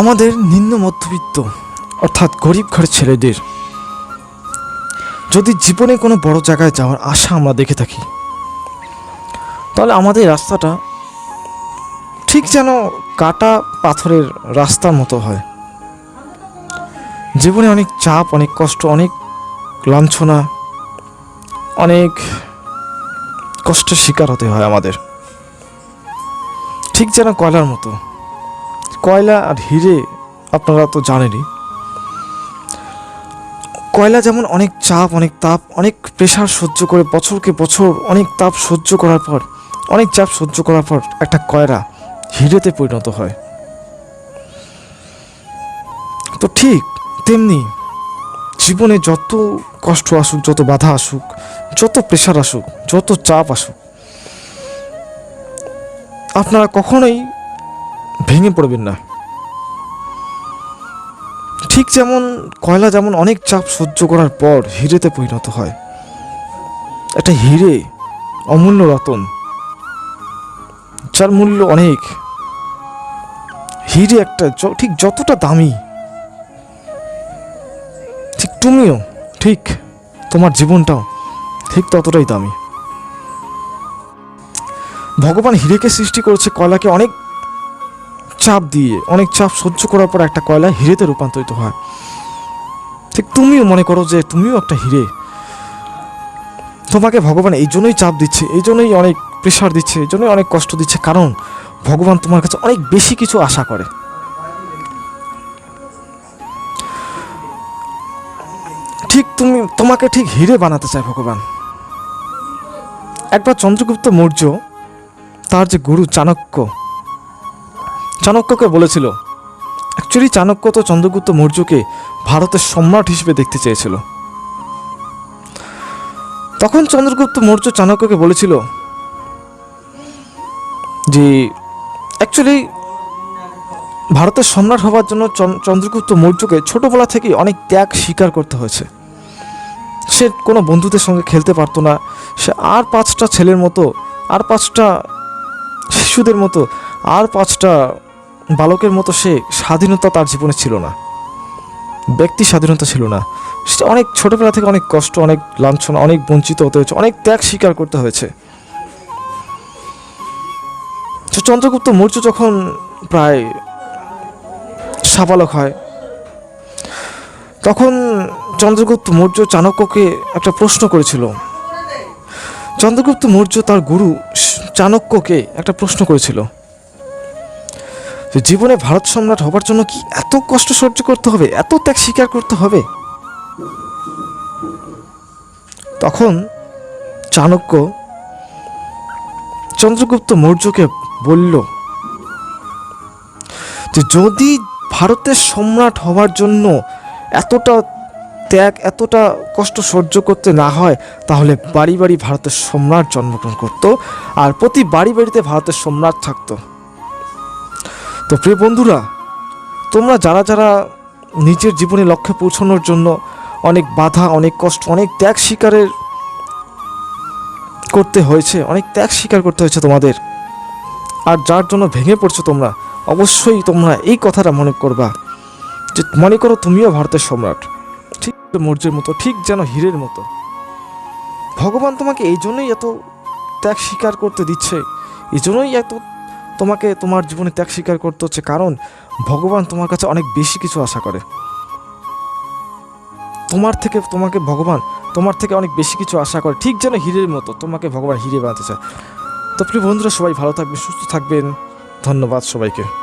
আমাদের নিম্ন মধ্যবিত্ত, অর্থাৎ গরিব ঘরের ছেলেদের, যদি জীবনে কোনো বড় জায়গায় যাওয়ার আশা আমরা দেখে থাকি, তাহলে আমাদের রাস্তাটা ঠিক যেন কাটা পাথরের রাস্তার মতো হয়। জীবনে অনেক চাপ, অনেক কষ্ট, অনেক লাঞ্ছনা, অনেক কষ্টের শিকার হতে হয় আমাদের। ঠিক যেন কয়লার মতো। কয়লা আর হিরে আপনারা তো জানেনই। কয়লা যেমন অনেক চাপ, অনেক তাপ, অনেক প্রেশার সহ্য করে বছরকে বছর, অনেক তাপ সহ্য করার পর, অনেক চাপ সহ্য করার পর একটা কয়লা হিরেতে পরিণত হয়। তো ঠিক তেমনি জীবনে যত কষ্ট আসুক, যত বাধা আসুক, যত প্রেশার আসুক, যত চাপ আসুক, আপনারা কখনোই ভেঙে পড়বেন না। ঠিক যেমন কয়লা যেমন অনেক চাপ সহ্য করার পর হিরেতে পরিণত হয়, একটা হিরে অমূল্য রতন, যার মূল্য অনেক। হিরে একটা ঠিক যতটা দামি, ঠিক তুমিও, ঠিক তোমার জীবনটাও ঠিক ততটাই দামি। ভগবান হিরেকে সৃষ্টি করেছে কয়লাকে অনেক চাপ দিয়ে, অনেক চাপ সহ্য করার পর একটা কয়লা হিরেতে রূপান্তরিত হয়। ঠিক তুমিও মনে করো যে তুমিও একটা হিরে। তোমাকে ভগবান এই জন্যই চাপ দিচ্ছে, এই জন্যই অনেক প্রেশার দিচ্ছে, এই জন্যই অনেক কষ্ট দিচ্ছে, কারণ ভগবান তোমার কাছে অনেক বেশি কিছু আশা করে। ঠিক তুমি, তোমাকে ঠিক হিরে বানাতে চায় ভগবান। একবার চন্দ্রগুপ্ত মৌর্য, তার যে গুরু চাণক্য চাণক্যকে বলেছিল, অ্যাকচুয়ালি চাণক্য তো চন্দ্রগুপ্ত মৌর্যকে ভারতের সম্রাট হিসেবে দেখতে চেয়েছিল। তখন চন্দ্রগুপ্ত মৌর্য চাণক্যকে বলেছিল যে, অ্যাকচুয়ালি ভারতের সম্রাট হওয়ার জন্য চন- চন্দ্রগুপ্ত মৌর্যকে ছোটবেলা থেকেই অনেক ত্যাগ স্বীকার করতে হয়েছে। সে কোনো বন্ধুদের সঙ্গে খেলতে পারতো না। সে আর পাঁচটা ছেলের মতো, আর পাঁচটা শিশুদের মতো, আর পাঁচটা বালকের মতো সে স্বাধীনতা তার জীবনে ছিল না। ব্যক্তি স্বাধীনতা ছিল না। সে অনেক ছোটবেলা থেকে অনেক কষ্ট, অনেক লাঞ্ছনা, অনেক বঞ্চিত হতে হয়েছে, অনেক ত্যাগ স্বীকার করতে হয়েছে। চন্দ্রগুপ্ত মৌর্য যখন প্রায় সাবালক হয়, তখন চন্দ্রগুপ্ত মৌর্য চাণক্যকে একটা প্রশ্ন করেছিল। চন্দ্রগুপ্ত মৌর্য তার গুরু চাণক্যকে একটা প্রশ্ন করেছিল। যে জীবনে ভারত সম্রাট হবার জন্য কি এত কষ্ট সহ্য করতে হবে? এত ত্যাগ স্বীকার করতে হবে? তখন চাণক্য চন্দ্রগুপ্ত মৌর্যকে বলল যে, যদি ভারতের সম্রাট হওয়ার জন্য এতটা ত্যাগ, এতটা কষ্ট সহ্য করতে না হয়, তাহলে বাড়ি বাড়ি ভারতের সম্রাট জন্মগ্রহণ করত আর প্রতি বাড়ি বাড়িতে ভারতের সম্রাট থাকতো। তো প্রিয় বন্ধুরা, তোমরা যারা যারা নিজের জীবনে লক্ষ্যে পৌঁছানোর জন্য অনেক বাধা, অনেক কষ্ট, অনেক ত্যাগ স্বীকারের করতে হয়েছে, অনেক ত্যাগ স্বীকার করতে হয়েছে তোমাদের, আর যার জন্য ভেঙে পড়ছো তোমরা, অবশ্যই তোমরা এই কথাটা মনে করবা যে, মনে করো তুমিও ভারতের সম্রাট। ঠিক মৌর্যের মতো, ঠিক যেন হীরের মতো। ভগবান তোমাকে এই জন্যই এত ত্যাগ স্বীকার করতে দিচ্ছে, এই জন্যই এত তোমাকে তোমার জীবনে ত্যাগ স্বীকার করতে হচ্ছে কারণ ভগবান তোমার কাছে অনেক বেশি কিছু আশা করে। তোমার থেকে তোমাকে ভগবান তোমার থেকে অনেক বেশি কিছু আশা করে, ঠিক যেন হিরের মতো তোমাকে ভগবান হিরে বানাতে চায়। তো প্রিয় বন্ধুরা, সবাই ভালো থাকবে সুস্থ থাকবেন। ধন্যবাদ সবাইকে।